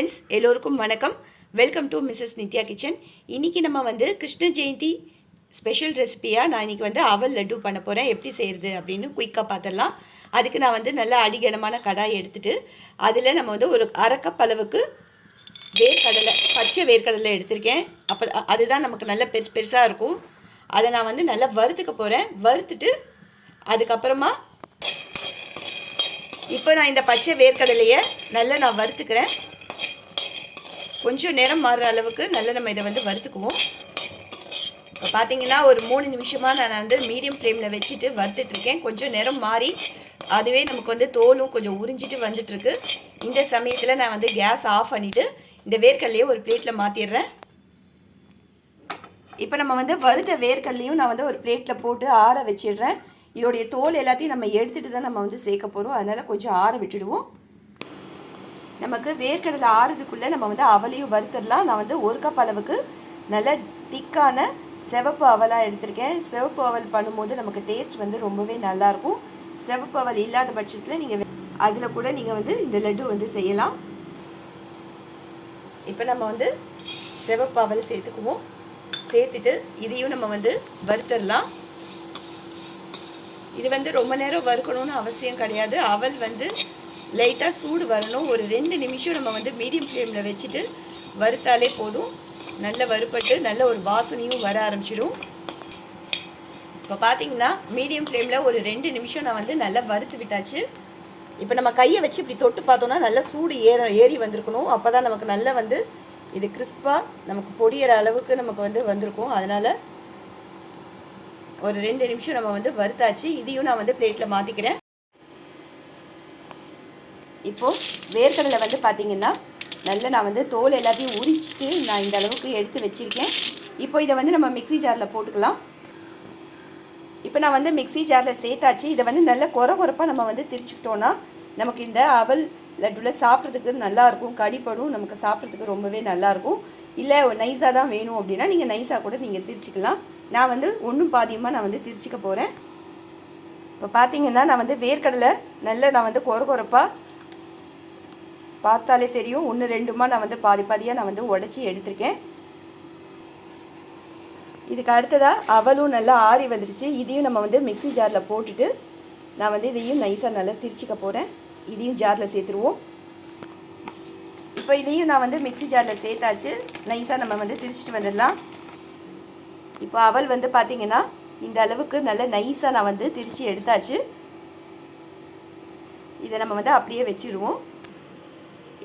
Friends எல்லோருக்கும் வணக்கம். Welcome to Mrs Nithya kitchen இன்றைக்கி நம்ம வந்து கிருஷ்ண ஜெயந்தி ஸ்பெஷல் ரெசிபியாக நான் இன்றைக்கி வந்து அவல் லட்டு பண்ண போகிறேன் எப்படி செய்கிறது அப்படின்னு குயிக்காக பார்த்துடலாம் அதுக்கு நான் வந்து நல்லா அடிகனமான கடாய் எடுத்துட்டு அதில் நம்ம வந்து ஒரு அரைக்கப் அளவுக்கு வேர்க்கடலை பச்சை வேர்க்கடலை எடுத்திருக்கேன். அப்போ அதுதான் நமக்கு நல்ல பெருசு பெருசாக இருக்கும். அதை நான் வந்து நல்லா வறுத்துக்க போகிறேன் வறுத்துட்டு அதுக்கப்புறமா இப்போ நான் இந்த பச்சை வேர்க்கடலையை நல்லா நான் வறுத்துக்கிறேன். கொஞ்சம் நேரம் மாறுற அளவுக்கு நல்லா நம்ம இதை வந்து வறுத்துக்குவோம். இப்போ பார்த்தீங்கன்னா ஒரு மூணு நிமிஷமாக நான் வந்து மீடியம் ஃப்ளேமில் வச்சுட்டு வறுத்துட்ருக்கேன். கொஞ்சம் நேரம் மாறி அதுவே நமக்கு வந்து தோலும் கொஞ்சம் உறிஞ்சிட்டு வந்துட்டுருக்கு இந்த சமயத்தில் நான் வந்து கேஸ் ஆஃப் பண்ணிவிட்டு இந்த வேர்க்கல்லையே ஒரு பிளேட்டில் மாற்றிடுறேன் இப்போ நம்ம வந்து வறுத்த வேர்க்கல்லையும் நான் வந்து ஒரு பிளேட்டில் போட்டு ஆற வச்சிடுறேன் இதோடைய தோல் எல்லாத்தையும் நம்ம எடுத்துகிட்டு தான் நம்ம வந்து சேர்க்க போகிறோம் அதனால் கொஞ்சம் ஆற விட்டுடுவோம். நமக்கு வேர்க்கடலை ஆறுதுக்குள்ளே நம்ம வந்து அவலையும் வறுத்துடலாம். நான் வந்து ஒரு கப் அளவுக்கு நல்ல திக்கான சிவப்பு அவலாக எடுத்திருக்கேன். சிவப்பு அவல் பண்ணும்போது நமக்கு டேஸ்ட் வந்து ரொம்பவே நல்லாயிருக்கும் சிவப்பு அவல் இல்லாத பட்சத்தில் நீங்கள் அதில் கூட நீங்கள் வந்து இந்த லட்டு வந்து செய்யலாம். இப்போ நம்ம வந்து சிவப்பு அவல் சேர்த்துக்குவோம். சேர்த்துட்டு இதையும் நம்ம வந்து வறுத்துடலாம். இது வந்து ரொம்ப நேரம் வறுக்கணும்னு அவசியம் கிடையாது. அவல் வந்து லைட்டாக சூடு வரணும். ஒரு ரெண்டு நிமிஷம் நம்ம வந்து மீடியம் ஃப்ளேமில் வச்சுட்டு வறுத்தாலே போதும். நல்ல வறுப்பட்டு நல்ல ஒரு வாசனையும் வர ஆரம்பிச்சிடும். இப்போ பார்த்தீங்கன்னா மீடியம் ஃப்ளேமில் ஒரு ரெண்டு நிமிஷம் நான் வந்து நல்லா வறுத்து விட்டாச்சு. இப்போ நம்ம கையை வச்சு இப்படி தொட்டு பார்த்தோன்னா நல்லா சூடு ஏற ஏறி வந்திருக்கணும். அப்போ தான் நமக்கு நல்லா வந்து இது கிறிஸ்பாக நமக்கு பொடியிற அளவுக்கு நமக்கு வந்து வந்திருக்கும். அதனால் ஒரு ரெண்டு நிமிஷம் நம்ம வந்து வறுத்தாச்சு. இதையும் நான் வந்து பிளேட்டில் மாற்றிக்கிறேன் இப்போது வேர்க்கடலை வந்து பார்த்திங்கன்னா நல்லா நான் வந்து தோல் எல்லாத்தையும் உரிச்சிட்டு நான் இந்த அளவுக்கு எடுத்து வச்சுருக்கேன். இப்போ இதை வந்து நம்ம மிக்சி ஜாரில் போட்டுக்கலாம். இப்போ நான் வந்து மிக்சி ஜாரில் சேர்த்தாச்சு. இதை வந்து நல்ல குறை குறைப்பாக நம்ம வந்து திரிச்சுக்கிட்டோன்னா நமக்கு இந்த அவல் லட்டுவில் சாப்பிட்றதுக்கு நல்லாயிருக்கும் கடிப்படும் நமக்கு சாப்பிட்றதுக்கு ரொம்பவே நல்லாயிருக்கும் இல்லை நைஸாக தான் வேணும் அப்படின்னா நீங்கள் நைஸாக கூட நீங்கள் திரிச்சிக்கலாம். நான் வந்து ஒன்றும் பாதியமாக நான் வந்து திரிச்சிக்க போகிறேன் இப்போ பார்த்தீங்கன்னா நான் வந்து வேர்க்கடலை நல்லா நான் வந்து குறை குறைப்பாக பார்த்தாலே தெரியும். ஒன்று ரெண்டுமா நான் வந்து பாதி பாதியாக நான் வந்து உடச்சி எடுத்திருக்கேன். இதுக்கு அடுத்ததாக அவலும் நல்லா ஆறி வந்துடுச்சு இதையும் நம்ம வந்து மிக்சி ஜாரில் போட்டுட்டு நான் வந்து இதையும் நைஸாக நல்லா திரிச்சிக்க போகிறேன் இதையும் ஜாரில் சேர்த்துருவோம். இப்போ இதையும் நான் வந்து மிக்சி ஜாரில் சேர்த்தாச்சு. நைஸாக நம்ம வந்து திரிச்சிட்டு வந்துடலாம். இப்போ அவல் வந்து பார்த்திங்கன்னா இந்த அளவுக்கு நல்ல நைஸாக நான் வந்து திரிச்சு எடுத்தாச்சு. இதை நம்ம வந்து அப்படியே வச்சிருவோம்.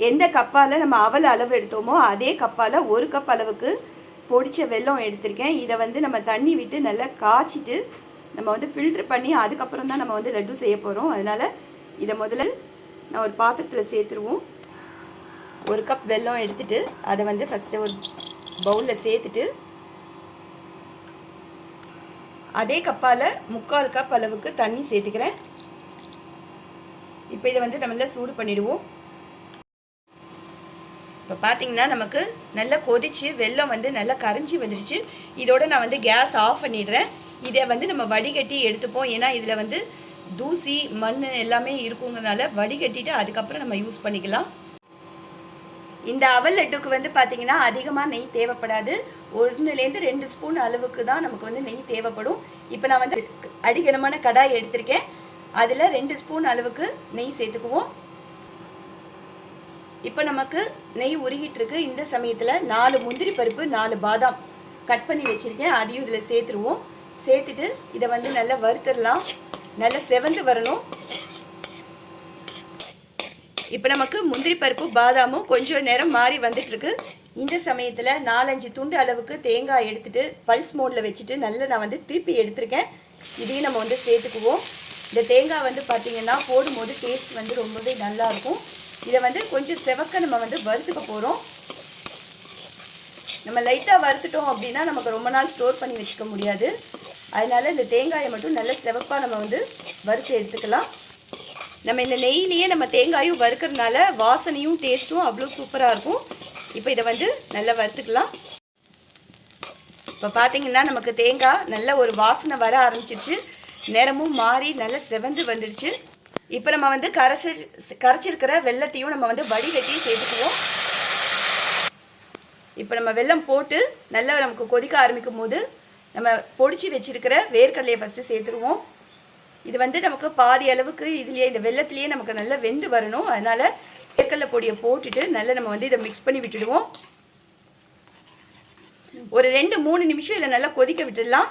எந்த கப்பால் நம்ம அவல் அளவு எடுத்தோமோ அதே கப்பால் ஒரு கப் அளவுக்கு பொடிச்ச வெல்லம் எடுத்திருக்கேன். இதை வந்து நம்ம தண்ணி விட்டு நல்லா காய்ச்சிட்டு நம்ம வந்து ஃபில்ட்ரு பண்ணி அதுக்கப்புறம் தான் நம்ம வந்து லட்டு செய்ய போகிறோம் அதனால் இதை முதல்ல நான் ஒரு பாத்திரத்தில் சேர்த்துருவோம். ஒரு கப் வெல்லம் எடுத்துட்டு அதை வந்து ஃபஸ்ட்டு ஒரு பவுலில் சேர்த்துட்டு அதே கப்பால் முக்கால் கப் அளவுக்கு தண்ணி சேர்த்துக்கிறேன். இப்போ இதை வந்து நம்மள சூடு பண்ணிவிடுவோம் இப்போ பார்த்தீங்கன்னா நமக்கு நல்லா கொதிச்சு வெள்ளம் வந்து நல்லா கரைஞ்சி வந்துடுச்சு இதோட நான் வந்து கேஸ் ஆஃப் பண்ணிடுறேன். இதை வந்து நம்ம வடிகட்டி எடுத்துப்போம். ஏன்னா இதில் வந்து தூசி மண் எல்லாமே இருக்குங்கிறனால வடிகட்டிட்டு அதுக்கப்புறம் நம்ம யூஸ் பண்ணிக்கலாம். இந்த அவல் லட்டுக்கு வந்து பார்த்திங்கன்னா அதிகமாக நெய் தேவைப்படாது. ஒன்றுலேருந்து ரெண்டு ஸ்பூன் அளவுக்கு தான் நமக்கு வந்து நெய் தேவைப்படும். இப்போ நான் வந்து அடிகனமான கடாய் எடுத்திருக்கேன். அதில் ரெண்டு ஸ்பூன் அளவுக்கு நெய் சேர்த்துக்குவோம். இப்போ நமக்கு நெய் உருகிட்டு இருக்கு இந்த சமயத்தில் நாலு முந்திரி பருப்பு நாலு பாதாம் கட் பண்ணி வச்சுருக்கேன். அதையும் இதில் சேர்த்துருவோம். சேர்த்துட்டு இதை வந்து நல்லா வறுத்துடலாம். நல்லா செவந்து வரணும். இப்போ நமக்கு முந்திரி பருப்பு பாதாமும் கொஞ்சம் நேரம் மாறி வந்துட்டுருக்கு. இந்த சமயத்தில் நாலஞ்சு துண்டு அளவுக்கு தேங்காய் எடுத்துட்டு பல்ஸ் மோடில் வச்சுட்டு நல்லா நான் வந்து திருப்பி எடுத்திருக்கேன். இதையும் நம்ம வந்து சேர்த்துக்குவோம். இந்த தேங்காய் வந்து பார்த்திங்கன்னா போடும்போது டேஸ்ட் வந்து ரொம்பவே நல்லாயிருக்கும் இதை வந்து கொஞ்சம் செவக்க நம்ம வந்து வறுத்துக்க போகிறோம் நம்ம லைட்டாக வறுத்துட்டோம் அப்படின்னா நமக்கு ரொம்ப நாள் ஸ்டோர் பண்ணி வச்சுக்க முடியாது. அதனால் இந்த தேங்காயை மட்டும் நல்ல செவப்பாக நம்ம வந்து வறுத்து எடுத்துக்கலாம். நம்ம இந்த நெய்லேயே நம்ம தேங்காயும் வறுக்கிறதுனால வாசனையும் டேஸ்ட்டும் அவ்வளோ சூப்பராக இருக்கும். இப்போ இதை வந்து நல்லா வறுத்துக்கலாம். இப்போ பார்த்தீங்கன்னா நமக்கு தேங்காய் நல்ல ஒரு வாசனை வர ஆரம்பிச்சிருச்சு. நிறமும் மாறி நல்லா செவந்து வந்துடுச்சு இப்போ நம்ம வந்து கரைச்சி கரைச்சிருக்கிற வெள்ளத்தையும் நம்ம வந்து வடிகட்டி சேர்த்துக்குவோம். இப்போ நம்ம வெல்லம் போட்டு நல்லா நமக்கு கொதிக்க ஆரம்பிக்கும் போது நம்ம பொடிச்சு வச்சிருக்கிற வேர்க்கடலையை ஃபஸ்ட்டு சேர்த்துருவோம். இது வந்து நமக்கு பாதி அளவுக்கு இதுலேயே இந்த வெள்ளத்துலேயே நமக்கு நல்லா வெந்து வரணும். அதனால் வேர்க்கடலை பொடியை போட்டுட்டு நல்லா நம்ம வந்து இதை மிக்ஸ் பண்ணி விட்டுடுவோம். ஒரு ரெண்டு மூணு நிமிஷம் இதை நல்லா கொதிக்க விட்டுடலாம்.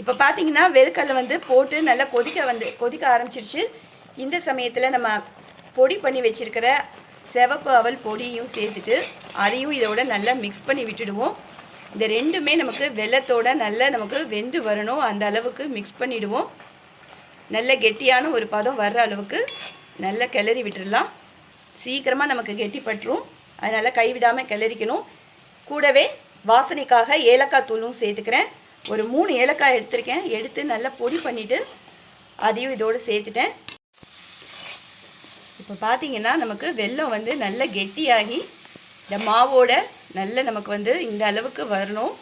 இப்போ பார்த்தீங்கன்னா வேர்க்கடலை வந்து போட்டு நல்லா கொதிக்க வந்து கொதிக்க ஆரம்பிச்சிருச்சு. இந்த சமயத்தில் நம்ம பொடி பண்ணி வச்சுருக்கிற சிவப்பு அவல் பொடியும் சேர்த்துட்டு அதையும் இதோட நல்லா மிக்ஸ் பண்ணி விட்டுடுவோம். இந்த ரெண்டுமே நமக்கு வெள்ளத்தோட நல்லா நமக்கு வெந்து வரணும். அந்த அளவுக்கு மிக்ஸ் பண்ணிவிடுவோம் நல்ல கெட்டியான ஒரு பதம் வர்ற அளவுக்கு நல்லா கிளறி விட்டுடலாம். சீக்கிரமாக நமக்கு கெட்டி பட்டுரும். அதனால் கைவிடாமல் கிளறிக்கணும். கூடவே வாசனைக்காக ஏலக்காய் தூளும் சேர்த்துக்கிறேன். ஒரு மூணு ஏலக்காய் எடுத்திருக்கேன். எடுத்து நல்லா பொடி பண்ணிவிட்டு அதையும் இதோடு சேர்த்துட்டேன். இப்போ பார்த்தீங்கன்னா நமக்கு வெல்லம் வந்து நல்ல கெட்டியாகி இந்த மாவோட நல்ல நமக்கு வந்து இந்த அளவுக்கு வரணும்.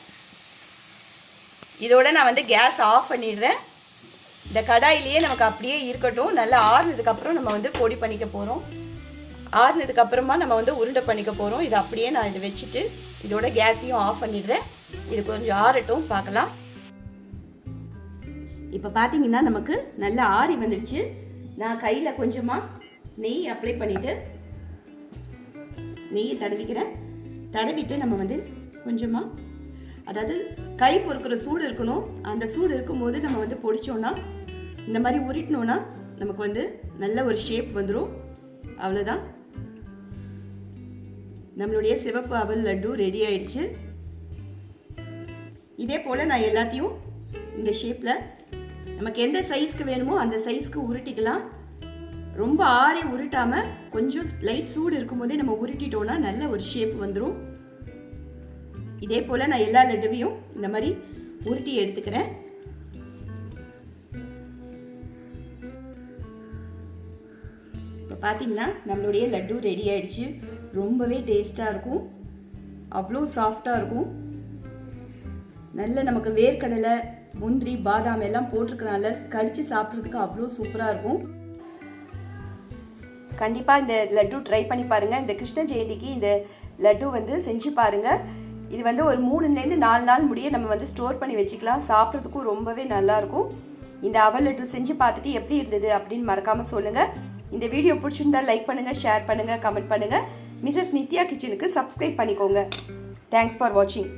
இதோட நான் வந்து கேஸ் ஆஃப் பண்ணிடுறேன். இந்த கடாயிலேயே நமக்கு அப்படியே இருக்கட்டும். நல்லா ஆறுனதுக்கப்புறம் நம்ம வந்து பொடி பண்ணிக்க போகிறோம் ஆறுனதுக்கப்புறமா நம்ம வந்து உருண்டை பண்ணிக்க போகிறோம் இது அப்படியே நான் இதை வச்சுட்டு இதோட கேஸையும் ஆஃப் பண்ணிடுறேன். இது கொஞ்சம் ஆறட்டும் பார்க்கலாம். இப்போ பார்த்தீங்கன்னா நமக்கு நல்லா ஆறி வந்துடுச்சு. நான் கையில் கொஞ்சமாக நெய் அப்ளை பண்ணிவிட்டு நெய் தடவிக்கிறேன் தடவிட்டு நம்ம வந்து கொஞ்சமாக அதாவது கை பொறுக்கிற சூடு இருக்கணும். அந்த சூடு இருக்கும்போது நம்ம வந்து பொடிச்சோன்னா இந்த மாதிரி உருட்டினோன்னா நமக்கு வந்து நல்ல ஒரு ஷேப் வந்துடும் அவ்வளோதான் நம்மளுடைய சிவப்பு அவல் லட்டு ரெடி ஆயிடுச்சு. இதே போல் நான் எல்லாத்தையும் இந்த ஷேப்பில் நமக்கு எந்த சைஸ்க்கு வேணுமோ அந்த சைஸ்க்கு உருட்டிக்கலாம். ரொம்ப ஆறி உருட்டாமல் கொஞ்சம் லைட் சூடு இருக்கும்போதே நம்ம உருட்டிட்டோம்னா நல்ல ஒரு ஷேப் வந்துடும் இதே போல் நான் எல்லா லட்டுவையும் இந்த மாதிரி உருட்டி எடுத்துக்கிறேன். இப்போ பார்த்தீங்கன்னா நம்மளுடைய லட்டு ரெடி ஆயிடுச்சு. ரொம்பவே டேஸ்ட்டாக இருக்கும். அவ்வளோ சாஃப்டாக இருக்கும். நல்ல நமக்கு வேர்க்கடலை முந்திரி பாதாம் எல்லாம் போட்டிருக்கனால கடித்து சாப்பிட்றதுக்கு அவ்வளோ சூப்பராக இருக்கும். கண்டிப்பாக இந்த லட்டு ட்ரை பண்ணி பாருங்கள் இந்த கிருஷ்ண ஜெயந்திக்கு இந்த லட்டு வந்து செஞ்சு பாருங்கள் இது வந்து ஒரு மூணுலேருந்து நாலு நாள் முடிய நம்ம வந்து ஸ்டோர் பண்ணி வச்சுக்கலாம். சாப்பிட்றதுக்கும் ரொம்பவே நல்லாயிருக்கும் இந்த அவல் லட்டு செஞ்சு பார்த்துட்டு எப்படி இருந்தது அப்படின்னு மறக்காமல் சொல்லுங்கள் இந்த வீடியோ பிடிச்சிருந்தா லைக் பண்ணுங்கள் ஷேர் பண்ணுங்கள் கமெண்ட் பண்ணுங்கள் மிஸ்ஸஸ் நித்யா கிச்சனுக்கு சப்ஸ்கிரைப் பண்ணிக்கோங்க. தேங்க்ஸ் ஃபார் வாட்சிங்